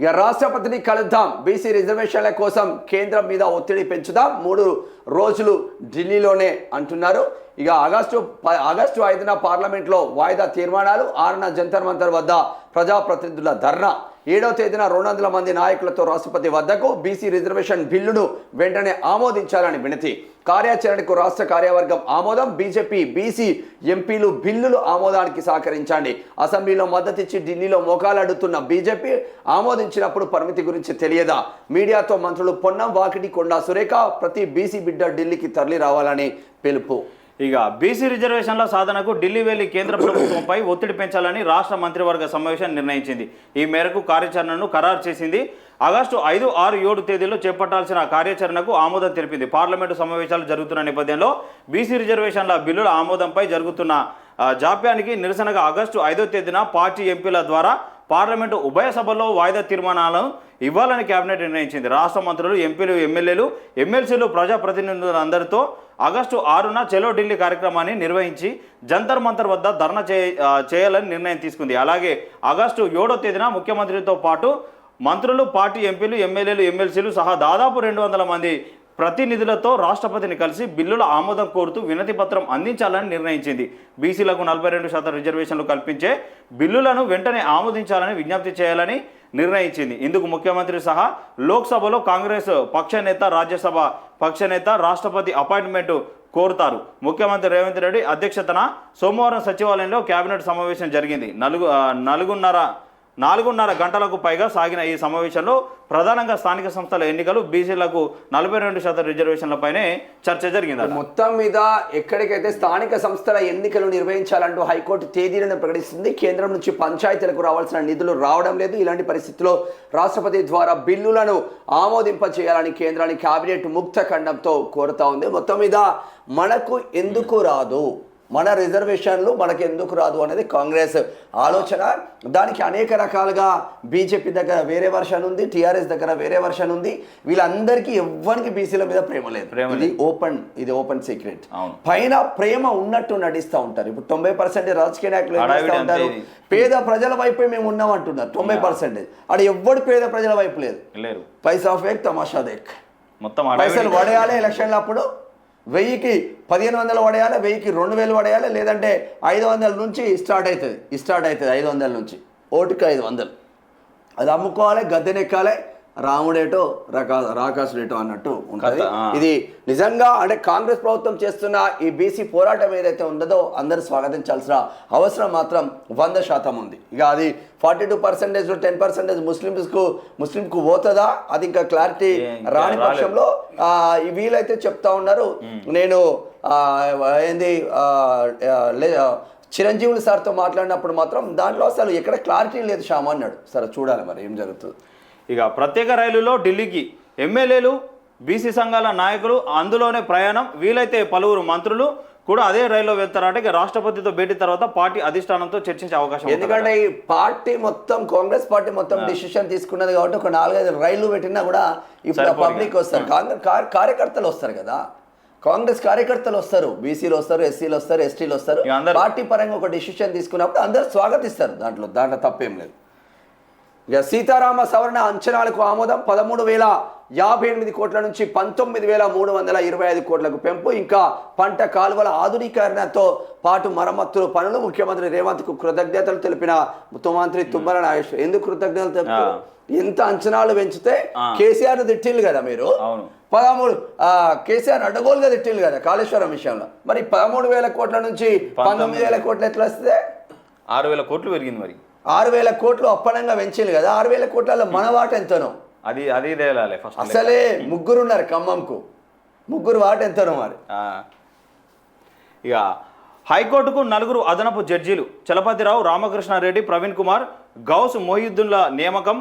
ఇక రాష్ట్రపతిని కలుద్దాం. బీసీ రిజర్వేషన్ల కోసం కేంద్రం మీద ఒత్తిడి పెంచుదాం. మూడు రోజులు ఢిల్లీలోనే అంటున్నారు. ఇక ఆగస్టు ప- ఆగస్టు ఐదున పార్లమెంట్లో వాయిదా తీర్మానాలు ఆరున జంతర్ మంతర్ వద్ద ప్రజాప్రతినిధుల ధర్నా. ఏడవ తేదీన రెండు వందల మంది నాయకులతో రాష్ట్రపతి వద్దకు బీసీ రిజర్వేషన్ బిల్లును వెంటనే ఆమోదించాలని వినతి. కార్యాచరణకు రాష్ట్ర కార్యవర్గం ఆమోదం బీజేపీ బీసీ ఎంపీలు బిల్లులు ఆమోదానికి సహకరించండి. అసెంబ్లీలో మద్దతిచ్చి ఢిల్లీలో మోకాలడుతున్న బీజేపీ ఆమోదించినప్పుడు పరిమితి గురించి తెలియదా? మీడియాతో మంత్రులు పొన్నం వాకిటి కొండా సురేఖ ప్రతి బీసీ బిడ్డ ఢిల్లీకి తరలి రావాలని పిలుపు. ఇక బీసీ రిజర్వేషన్ల సాధనకు ఢిల్లీ వెళ్ళి కేంద్ర ప్రభుత్వంపై ఒత్తిడి పెంచాలని రాష్ట్ర మంత్రివర్గ సమావేశం నిర్ణయించింది. ఈ మేరకు కార్యాచరణను ఖరారు చేసింది. ఆగస్టు ఐదు ఆరు ఏడు తేదీల్లో చేపట్టాల్సిన కార్యాచరణకు ఆమోదం తెలిపింది. పార్లమెంటు సమావేశాలు జరుగుతున్న నేపథ్యంలో బీసీ రిజర్వేషన్ల బిల్లుల ఆమోదంపై జరుగుతున్న జాప్యానికి నిరసనగా ఆగస్టు ఐదో తేదీన పార్టీ ఎంపీల ద్వారా పార్లమెంటు ఉభయ సభల్లో వాయిదా తీర్మానాలను ఇవ్వాలని కేబినెట్ నిర్ణయించింది. రాష్ట్ర మంత్రులు ఎంపీలు ఎమ్మెల్యేలు ఎమ్మెల్సీలు ప్రజాప్రతినిధులందరితో ఆగస్టు ఆరున చెలో ఢిల్లీ కార్యక్రమాన్ని నిర్వహించి జంతర్ మంతర్ వద్ద ధర్నా చే చేయాలని నిర్ణయం తీసుకుంది. అలాగే ఆగస్టు ఏడో తేదీన ముఖ్యమంత్రితో పాటు మంత్రులు పార్టీ ఎంపీలు ఎమ్మెల్యేలు ఎమ్మెల్సీలు సహా దాదాపు రెండు వందల మంది ప్రతినిధులతో రాష్ట్రపతిని కలిసి బిల్లుల ఆమోదం కోరుతూ వినతి పత్రం అందించాలని నిర్ణయించింది. బీసీలకు నలభై రెండు శాతం రిజర్వేషన్లు కల్పించే బిల్లులను వెంటనే ఆమోదించాలని విజ్ఞప్తి చేయాలని నిర్ణయించింది. ఇందుకు ముఖ్యమంత్రి సహా లోక్సభలో కాంగ్రెస్ పక్ష నేత రాజ్యసభ పక్ష నేత రాష్ట్రపతి అపాయింట్మెంట్ కోరుతారు. ముఖ్యమంత్రి రేవంత్ రెడ్డి అధ్యక్షతన సోమవారం సచివాలయంలో కేబినెట్ సమావేశం జరిగింది. నలుగు నలుగున్నర నాలుగున్నర గంటలకు పైగా సాగిన ఈ సమావేశంలో ప్రధానంగా స్థానిక సంస్థల ఎన్నికలు బీసీలకు నలభై రెండు శాతం రిజర్వేషన్లపైనే చర్చ జరిగింది మొత్తం మీద ఎక్కడికైతే స్థానిక సంస్థల ఎన్నికలు నిర్వహించాలంటూ హైకోర్టు తేదీలను ప్రకటిస్తుంది కేంద్రం నుంచి పంచాయతీలకు రావాల్సిన నిధులు రావడం లేదు. ఇలాంటి పరిస్థితుల్లో రాష్ట్రపతి ద్వారా బిల్లులను ఆమోదింప చేయాలని కేంద్రాన్ని కేబినెట్ ముక్త ఖండంతో కోరుతా ఉంది. మొత్తం మీద మనకు ఎందుకు రాదు? మన రిజర్వేషన్లు మనకు ఎందుకు రాదు అనేది కాంగ్రెస్ ఆలోచన. దానికి అనేక రకాలుగా బీజేపీ దగ్గర వేరే వర్షన్ ఉంది టీఆర్ఎస్ దగ్గర వేరే వర్షన్ ఉంది. వీళ్ళందరికీ ఎవ్వరికి బీసీల మీద ప్రేమ లేదు. ప్రేమ ఇది ఓపెన్ ఇది ఓపెన్ సీక్రెట్. పైన ప్రేమ ఉన్నట్టు నడిస్తూ ఉంటారు. ఇప్పుడు తొంభై పర్సెంట్ రాజకీయ నాయకులు ఉంటారు. పేద ప్రజల వైపే మేము ఉన్నాం అంటున్నారు. తొంభై పర్సెంటేజ్. అక్కడ ఎవ్వడు పేద ప్రజల వైపు లేదు. పైసా ఫేక్ తమాషా దేక్. మొత్తం పైసలు పడేయాలి ఎలక్షన్ల అప్పుడు వెయ్యికి పదిహేను వందలు పడేయాలి వెయ్యికి రెండు వేలు పడేయాలి లేదంటే ఐదు వందల నుంచి స్టార్ట్ అవుతుంది స్టార్ట్ అవుతుంది ఐదు వందల నుంచి. ఓటుకి ఐదు వందలు. అది అమ్ముకోవాలి గద్దెనెక్కాలి రాముడేటో రకా రాకాసుడేటో అన్నట్టు ఉంటుంది. ఇది నిజంగా అంటే కాంగ్రెస్ ప్రభుత్వం చేస్తున్న ఈ బీసీ పోరాటం ఏదైతే ఉందో అందరూ స్వాగతించాల్సిన అవసరం మాత్రం వంద శాతం ఉంది. ఇక అది forty two percentage ten percentage ముస్లిమ్స్కు ముస్లింకు పోతుందా? అది ఇంకా క్లారిటీ రాని. పక్షంలో వీలైతే చెప్తా ఉన్నారు. నేను ఆ, ఏంది చిరంజీవులు సార్తో మాట్లాడినప్పుడు మాత్రం దాంట్లో అసలు ఎక్కడ క్లారిటీ లేదు శ్యామ అన్నాడు. సరే చూడాలి మరి ఏం జరుగుతుంది. ఇక ప్రత్యేక రైలులో ఢిల్లీకి ఎమ్మెల్యేలు బీసీ సంఘాల నాయకులు అందులోనే ప్రయాణం వీలైతే పలువురు మంత్రులు కూడా అదే రైల్లో వెళ్తారంటే ఇక రాష్ట్రపతితో భేటీ తర్వాత పార్టీ అధిష్టానంతో చర్చించే అవకాశం. ఎందుకంటే ఈ పార్టీ మొత్తం కాంగ్రెస్ పార్టీ మొత్తం డిసిషన్ తీసుకున్నది కాబట్టి ఒక నాలుగైదు రైళ్ళు పెట్టినా కూడా ఇప్పుడు పబ్లిక్ వస్తారు. కాంగ్రెస్ కార్- కార్యకర్తలు వస్తారు కదా. కాంగ్రెస్ కార్యకర్తలు వస్తారు. బీసీలు వస్తారు ఎస్సీలు వస్తారు ఎస్టీలు వస్తారు. పార్టీ పరంగా ఒక డిసిషన్ తీసుకున్నప్పుడు అందరూ స్వాగతిస్తారు దాంట్లో. దాంట్లో తప్పేం లేదు. ఇక సీతారామ సవరణ అంచనాలకు ఆమోదం పదమూడు వేల యాభై ఎనిమిది కోట్ల నుంచి పంతొమ్మిది వేల మూడు వందల ఇరవై ఐదు కోట్లకు పెంపు. ఇంకా పంట కాలువల ఆధునీకరణతో పాటు మరమ్మతులు పనులు ముఖ్యమంత్రి రేవంత్కు కృతజ్ఞతలు తెలిపిన ముఖ్యమంత్రి తుమ్మల నాగేశ్వర ఎందుకు కృతజ్ఞతలు తెలుపు ఎంత అంచనాలు పెంచితే. కేసీఆర్ తిట్టిల్లు కదా మీరు? పదమూడు కేసీఆర్ అడ్డగోలుగా తిట్టిల్లు కదా కాళేశ్వరం విషయంలో. మరి పదమూడు వేల కోట్ల నుంచి పంతొమ్మిది వేల కోట్లు ఎట్లా వస్తే? ఆరు వేల కోట్లు పెరిగింది మరి. ఆరు వేల కోట్లు అప్పనంగా పెంచిల్లు కదా ఆరు వేల కోట్లలో మన వాట ఎంతనో? అది అది తేలాలి ఫస్ట్ అసలే ముగ్గురు ఉన్నారు ఖమ్మంకు. ముగ్గురు వాట ఎంతనో మరి. ఇక హైకోర్టుకు నలుగురు అదనపు జడ్జీలు చలపతిరావు రామకృష్ణారెడ్డి ప్రవీణ్ కుమార్ గౌస్ మొహియుద్దుల నియామకం